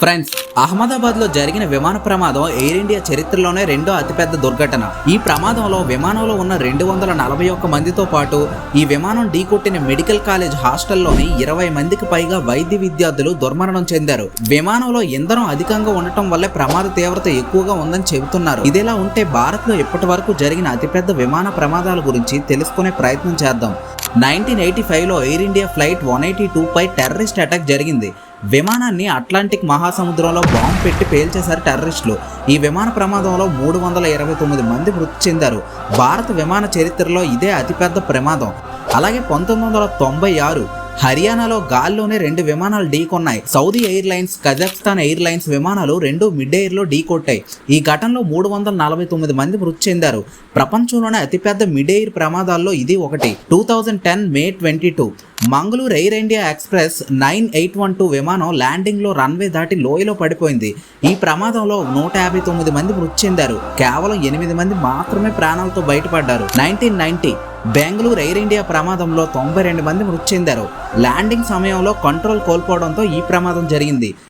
Friends అహ్మదాబాద్లో జరిగిన విమాన ప్రమాదం ఎయిర్ ఇండియా చరిత్రలోనే రెండో అతిపెద్ద దుర్ఘటన. ఈ ప్రమాదంలో విమానంలో ఉన్న రెండు వందల నలభై ఒక్క మందితో పాటు ఈ విమానం ఢీకొట్టిన మెడికల్ కాలేజ్ హాస్టల్లోని ఇరవై మందికి పైగా వైద్య విద్యార్థులు దుర్మరణం చెందారు. విమానంలో ఇంధనం అధికంగా ఉండటం వల్లే ప్రమాద తీవ్రత ఎక్కువగా ఉందని చెబుతున్నారు. ఇదిలా ఉంటే భారత్లో ఇప్పటి వరకు జరిగిన అతిపెద్ద విమాన ప్రమాదాల గురించి తెలుసుకునే ప్రయత్నం చేద్దాం. నైన్టీన్ ఎయిటీ ఫైవ్లో Air India flight one eighty two పై టెర్రరిస్ట్ అటాక్ జరిగింది. విమానాన్ని అట్లాంటిక్ మహాసముద్రంలో బాంబు పెట్టి పేల్చేశారు టెర్రరిస్టులు. ఈ విమాన ప్రమాదంలో మూడు వందల ఇరవై తొమ్మిది మంది మృతి చెందారు. భారత విమాన చరిత్రలో ఇదే అతిపెద్ద ప్రమాదం. అలాగే పంతొమ్మిది వందల తొంభై ఆరు హర్యానాలో గాల్లోనే రెండు విమానాలు ఢీకొన్నాయి Saudi airlines airlines airlines విమానాలు రెండు మిడ్ ఎయిర్లో ఢీకొట్టాయి ఈ ఘటనలో మూడు వందల నలభై తొమ్మిది మంది మృతి చెందారు. ప్రపంచంలోనే అతిపెద్ద మిడ్ ఎయిర్ ప్రమాదాల్లో ఇది ఒకటి. Two thousand ten May twenty two. Mangaluru Air India express nine eight one two విమానం ల్యాండింగ్లో రన్వే దాటి లోయలో పడిపోయింది. ఈ ప్రమాదంలో నూట యాభై తొమ్మిది మంది మృతి చెందారు. కేవలం ఎనిమిది మంది మాత్రమే ప్రాణాలతో బయటపడ్డారు. Nineteen ninety Bengaluru Air India ప్రమాదంలో తొంభై రెండు మంది మృతి చెందారు. ల్యాండింగ్ సమయంలో కంట్రోల్ కోల్పోవడంతో ఈ ప్రమాదం జరిగింది.